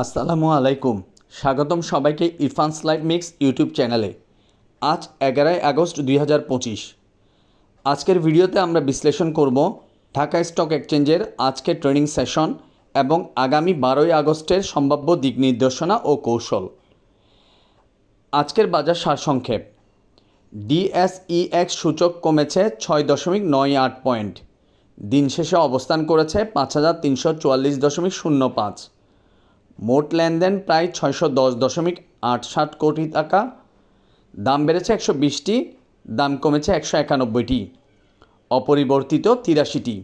আসসালামু আলাইকুম। স্বাগতম সবাইকে ইরফানস লাইভ মিক্স ইউটিউব চ্যানেলে। আজ এগারোই আগস্ট দুই হাজার পঁচিশ। আজকের ভিডিওতে আমরা বিশ্লেষণ করব ঢাকা স্টক এক্সচেঞ্জের আজকের ট্রেনিং সেশন এবং আগামী বারোই আগস্টের সম্ভাব্য দিক নির্দেশনা ও কৌশল। আজকের বাজার সারসংক্ষেপ। ডিএসইএক্স সূচক কমেছে ছয় দশমিক নয় আট পয়েন্ট। দিন শেষে অবস্থান করেছে পাঁচ হাজার তিনশো চুয়াল্লিশ দশমিক শূন্য পাঁচ। মোট লেনদেন প্রায় ছয়শো দশ দশমিক আট ষাট কোটি টাকা। দাম বেড়েছে একশো বিশটি, দাম কমেছে একশো একানব্বইটি। অপরিবর্তিত তিরাশিটি।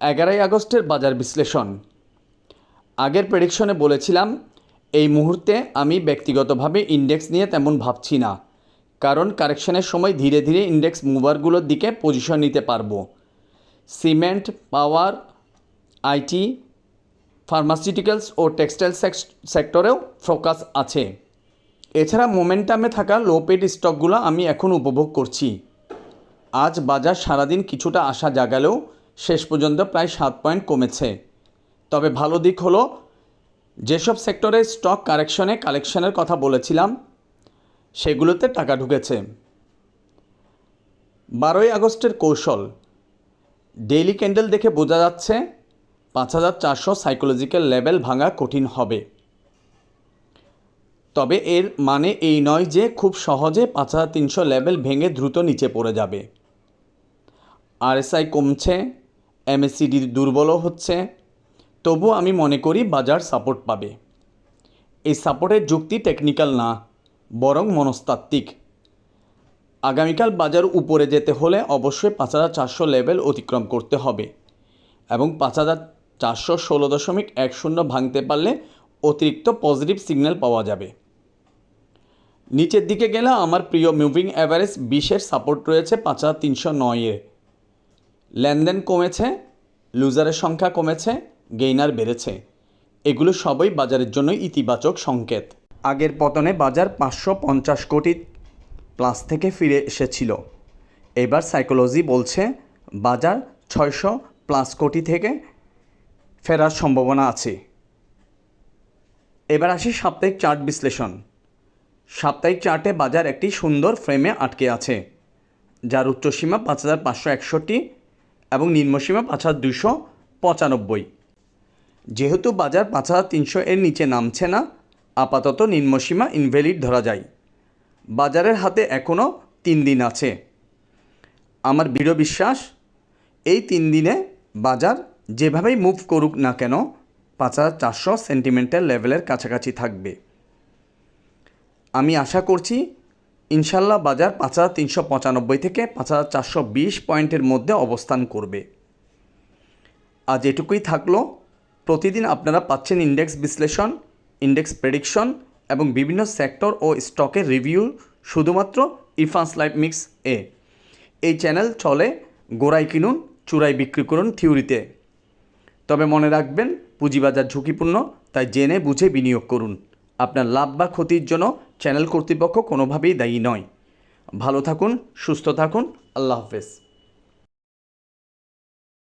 এগারোই আগস্টের বাজার বিশ্লেষণ। আগের প্রেডিকশনে বলেছিলাম, এই মুহূর্তে আমি ব্যক্তিগতভাবে ইন্ডেক্স নিয়ে তেমন ভাবছি না, কারণ কারেকশনের সময় ধীরে ধীরে ইন্ডেক্স মুভারগুলোর দিকে পজিশন নিতে পারব। সিমেন্ট, পাওয়ার, আইটি ফার্মাসিউটিক্যালস ও টেক্সটাইল সেক্টরেও ফোকাস আছে। এছাড়া মোমেন্টামে থাকা লো পেড স্টকগুলো আমি এখন উপভোগ করছি। আজ বাজার সারাদিন কিছুটা আশা জাগালেও শেষ পর্যন্ত প্রায় সাত পয়েন্ট কমেছে। তবে ভালো দিক হলো, যেসব সেক্টরে স্টক কারেকশনে কালেকশনের কথা বলেছিলাম, সেগুলোতে টাকা ঢুকেছে। বারোই আগস্টের কৌশল, ডেইলি ক্যান্ডেল দেখে বোঝা যাচ্ছে পাঁচ হাজার চারশো সাইকোলজিক্যাল লেভেল ভাঙা কঠিন হবে। তবে এর মানে এই নয় যে খুব সহজে পাঁচ হাজার তিনশো লেভেল ভেঙে দ্রুত নিচে পড়ে যাবে। আরএসআই কমছে এমএসসিডি দুর্বলও হচ্ছে, তবু আমি মনে করি বাজার সাপোর্ট পাবে। এই সাপোর্টের যুক্তি টেকনিক্যাল না, বরং মনস্তাত্ত্বিক। আগামীকাল বাজার উপরে যেতে হলে অবশ্যই পাঁচ হাজার চারশো লেভেল অতিক্রম করতে হবে এবং পাঁচ হাজার চারশো ষোলো দশমিক এক শূন্য ভাঙতে পারলে অতিরিক্ত পজিটিভ সিগন্যাল পাওয়া যাবে। নিচের দিকে গেলে আমার প্রিয় মুভিং অ্যাভারেজ বিশের সাপোর্ট রয়েছে পাঁচ হাজার তিনশো নয়ে লেনদেন কমেছে লুজারের সংখ্যা কমেছে গেইনার বেড়েছে। এগুলো সবই বাজারের জন্য ইতিবাচক সংকেত। আগের পতনে বাজার পাঁচশো পঞ্চাশ কোটি প্লাস থেকে ফিরে এসেছিল। এবার সাইকোলজি বলছে বাজার ছয়শো প্লাস কোটি থেকে ফেরার সম্ভাবনা আছে। এবার আসি সাপ্তাহিক চার্ট বিশ্লেষণ। সাপ্তাহিক চার্টে বাজার একটি সুন্দর ফ্রেমে আটকে আছে, যার উচ্চসীমা পাঁচ হাজার পাঁচশো একষট্টি এবং নিম্নসীমা পাঁচ হাজার দুশো পঁচানব্বই। যেহেতু বাজার পাঁচ হাজার তিনশো এর নিচে নামছে না, আপাতত নিম্নসীমা ইনভ্যালিড ধরা যায়। বাজারের হাতে এখনও তিন দিন আছে। আমার দৃঢ় বিশ্বাস, এই তিন দিনে বাজার যেভাবেই মুভ করুক না কেন, পাঁচ হাজার চারশো সেন্টিমেন্টাল লেভেলের কাছাকাছি থাকবে। আমি আশা করছি, ইনশাল্লাহ বাজার পাঁচ হাজার তিনশো পঁচানব্বই থেকে পাঁচ হাজার চারশো বিশ পয়েন্টের মধ্যে অবস্থান করবে। আজ এটুকুই থাকল। প্রতিদিন আপনারা পাচ্ছেন ইন্ডেক্স বিশ্লেষণ ইন্ডেক্স প্রেডিকশন এবং বিভিন্ন সেক্টর ও স্টকের রিভিউ শুধুমাত্র ইরফান্স লাইফ মিক্স এ এই চ্যানেল চলে, গোড়ায় কিনুন, চূড়ায় বিক্রি করুন থিওরিতে তবে মনে রাখবেন, পুঁজিবাজার ঝুঁকিপূর্ণ, তাই জেনে বুঝে বিনিয়োগ করুন। আপনার লাভ বা ক্ষতির জন্য চ্যানেল কর্তৃপক্ষ কোনোভাবেই দায়ী নয়। ভালো থাকুন, সুস্থ থাকুন, আল্লাহ হাফেজ।